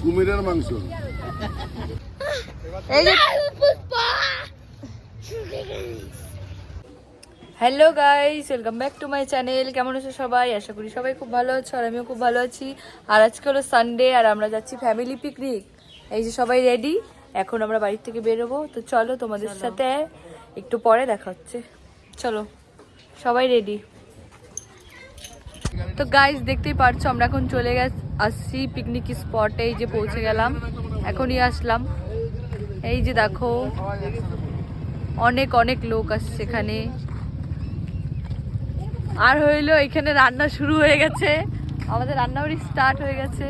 কুমিরের মাংস। Hello guys welcome back to my channel কেমন আছো সবাই? আশা করি সবাই খুব ভালো আছো আর আমিও খুব ভালো আছি। আর আজকে হলো সানডে আর আমরা যাচ্ছি ফ্যামিলি পিকনিক এই যে সবাই রেডি এখন আমরা বাড়ির থেকে বেরোবো। তো চলো তোমাদের সাথে একটু পরে দেখা হচ্ছে। চলো সবাই রেডি তো গাইজ দেখতেই পারছ, আমরা এখন চলে গেছ আসছি পিকনিক স্পটে এই যে পৌঁছে গেলাম। এখনই আসলাম। এই যে দেখো, অনেক অনেক লোক আসছে এখানে। আর হইল, এখানে রান্না শুরু হয়ে গেছে। আমাদের রান্নাবাড়ি স্টার্ট হয়ে গেছে।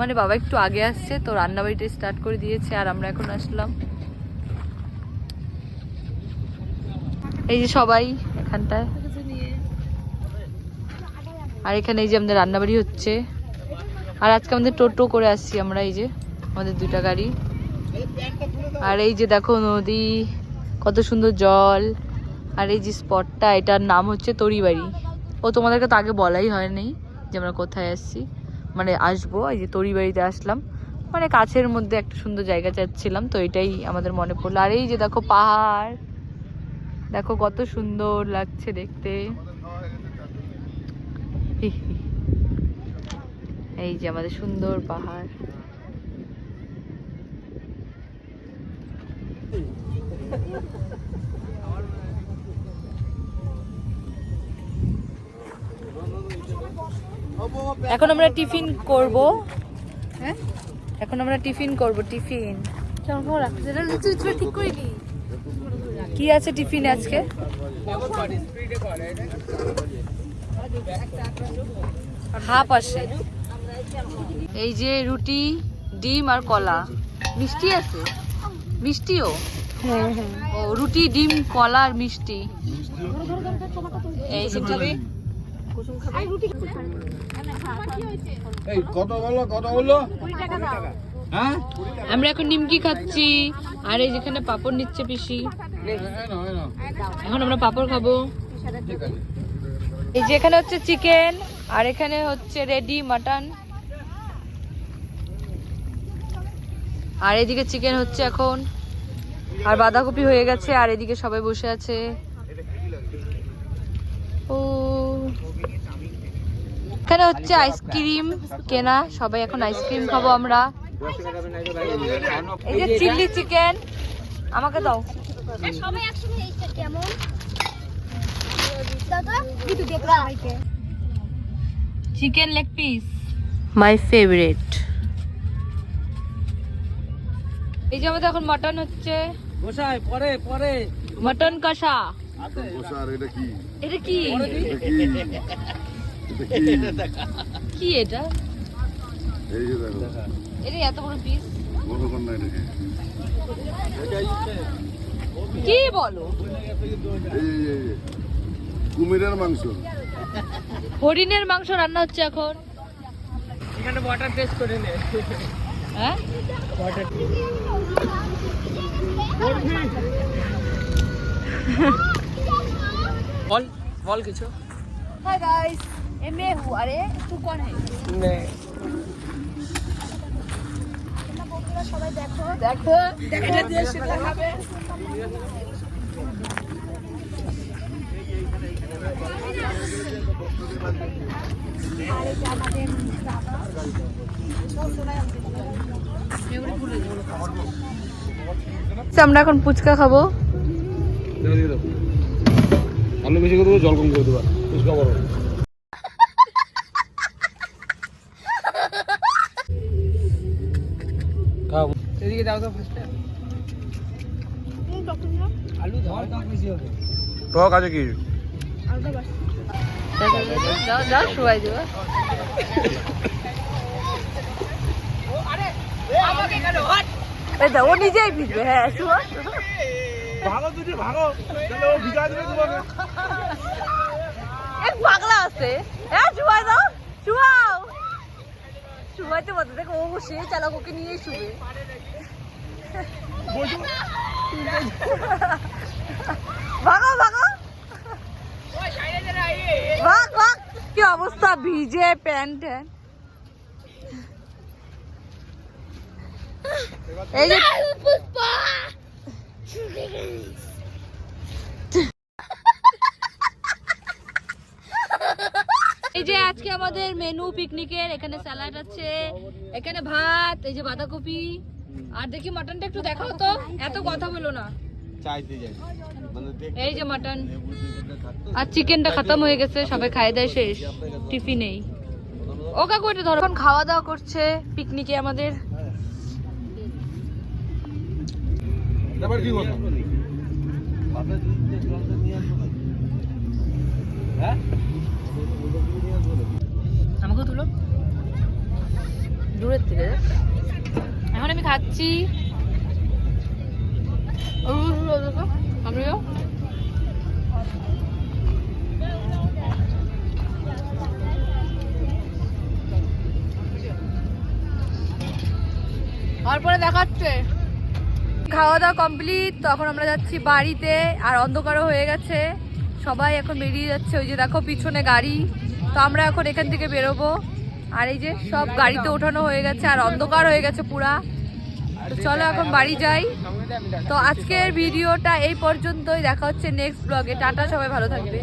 মানে বাবা একটু আগে আসছে, তো রান্নাবাড়িটা স্টার্ট করে দিয়েছে, আর আমরা এখন আসলাম। এই যে সবাই এখানটায়। আর এখানে এই যে আমাদের রান্নাবাড়ি হচ্ছে। আর আজকে আমাদের টোটো করে আসছি আমরা, এই যে আমাদের দুইটা গাড়ি। আর এই যে দেখো নদী, কত সুন্দর জল। আর এই যে স্পটটা এটার নাম হচ্ছে তরিবাড়ি। ও তোমাদেরকে তো আগে বলাই হয়নি যে আমরা কোথায় আসছি। মানে আসব, এই যে তরিবাড়িতে আসলাম। মানে কাছের মধ্যে একটা সুন্দর জায়গা চাচ্ছিলাম, তো এটাই আমাদের মনে পড়ল। আর এই যে দেখো পাহাড় দেখো কত সুন্দর লাগছে দেখতে। এই যে আমাদের সুন্দর পাহাড়। এখন আমরা টিফিন করব। হ্যাঁ? এখন আমরা টিফিন করব টিফিন। ঠিক করিনি কি আছে টিফিন আজকে? হাফ আসে। এই যে রুটি ডিম আর কলা। মিষ্টি আছে? মিষ্টিও? ও রুটি ডিম কলা আর মিষ্টি। এই যে কত বলো কত বলল হ্যাঁ আমরা এখন নিমকি খাচ্ছি। আর এই যেখানে পাপড় নিচ্ছে পিসি। এখন আমরা পাপড় খাব। এই যে এখানে হচ্ছে চিকেন, আর এখানে হচ্ছে রেডি মাটন। আর এদিকে চিকেন হচ্ছে এখন। আর বাঁধাকপি হয়ে গেছে, আর এদিকে সবাই বসে আছে। ও। এখানে হচ্ছে আইসক্রিম কেনা। সবাই এখন আইসক্রিম খাব আমরা। এই যে চিলি চিকেন আমাকে দাও। সবাই একসঙ্গে এইটা কেমন? Chicken leg piece my favourite এই যে আমাদের এখন মটন হচ্ছে। গোসাই পরে পরে। মটন কষা। কি? এটা এটা কি? এটা কি? কি এটা? এই যে দেখো। এত বড় পিস কি? বলো? কুমিরের মাংস। হরিণের মাংস রান্না হচ্ছে এখন। এখানে ওয়াটার টেস্ট করে নে। হ্যাঁ? বল বল কিছু। সবাই দেখো। देखो এটা দিয়ে সেটা খাবে। আমরা এখন ফুচকা খাব। আলু বেশি করে দেবো জল কম করে দেবো। ফুচকা বড়। এদিকে দাও তো ফার্স্টে আলু ধর। দাও বেশি হবে টক আছে কি? যাও যাও শুয়াই দেবো। এই দাও, ও নিজেই ভিজবে হ্যাঁ শুয়া। ভালো দুটি ভালো। তাহলে ও ভিজা দেবে তোমাকে। এক পাগলা আছে। হ্যাঁ শুয়াই দাও শুয়াও। শুয়াইতে বলতে দেখো, ও বসে চালাক ওকে নিয়েই শুবে। ভাগো ভাগো। ভাগ ভাগ। কি অবস্থা, ভিজে প্যান্ট এই যে এই যে আজকে আমাদের মেনু পিকনিকের এখানে স্যালাড আছে এখানে ভাত এই যে বাঁধাকপি। আর দেখি মাটনটা একটু দেখাও তো এত কথা বলো না। মানে এই যে মাটন আর চিকেনটা খতম হয়ে গেছে সবাই খাই দায় শেষ টিফিনেই ও কাকু এটা ধরো। এখন খাওয়া দাওয়া করছে পিকনিকে আমাদের। কি করব পাতা দিতে জলটা নিয়ে আসব না হ্যাঁ? আমাকেও তুলো। দূরের থেকে এখন আমি খাচ্ছি। আমিও। তারপরে দেখাচ্ছে। খাওয়া দাওয়া কমপ্লিট, তখন আমরা যাচ্ছি বাড়িতে, আর অন্ধকারও হয়ে গেছে। সবাই এখন বেরিয়ে যাচ্ছে, ওই যে দেখো পিছনে গাড়ি। তো আমরা এখন এখান থেকে বেরোবো। আর এই যে সব গাড়িতে ওঠানো হয়ে গেছে, আর অন্ধকার হয়ে গেছে পুরা। তো চলো এখন বাড়ি যাই। তো আজকের ভিডিওটা এই পর্যন্তই, দেখা হচ্ছে নেক্সট ব্লগে টাটা, সবাই ভালো থাকবে।